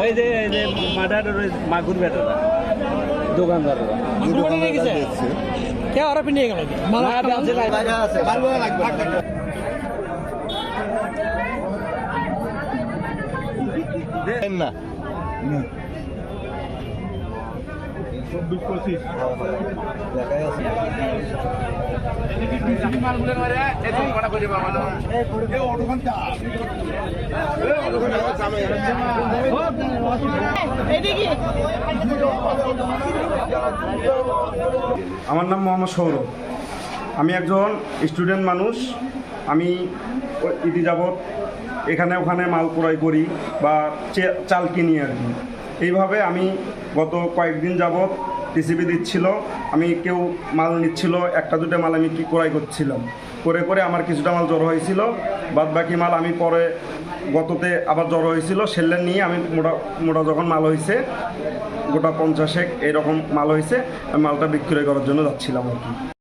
ওই যে এই যে মাঠার ওই মাগুর বেটারা দোকানদাররা কে ওরা পিনিয়ে গেল না, আছে নাই। না আমার নাম মোহাম্মদ সৌরভ। আমি একজন স্টুডেন্ট মানুষ। আমি ইতি যাবৎ এখানে ওখানে মাল ক্রয় করি বা চাল কিনি আর কি। এইভাবে আমি গত কয়েকদিন যাবৎ টিসিবি দিচ্ছিল। আমি কেউ মাল নিচ্ছিল, একটা দুটো মাল আমি কি ক্রয় করছিলাম। করে করে আমার কিছুটা মাল জ্বর হয়েছিল। বাদ বাকি মাল আমি পরে গততে আবার জ্বর হয়েছিল। সেলের নিয়ে আমি মোটা মোটা যখন মাল হয়েছে, গোটা পঞ্চাশেক এরকম মাল হয়েছে, আমি মালটা বিক্রয় করার জন্য যাচ্ছিলাম আর কি।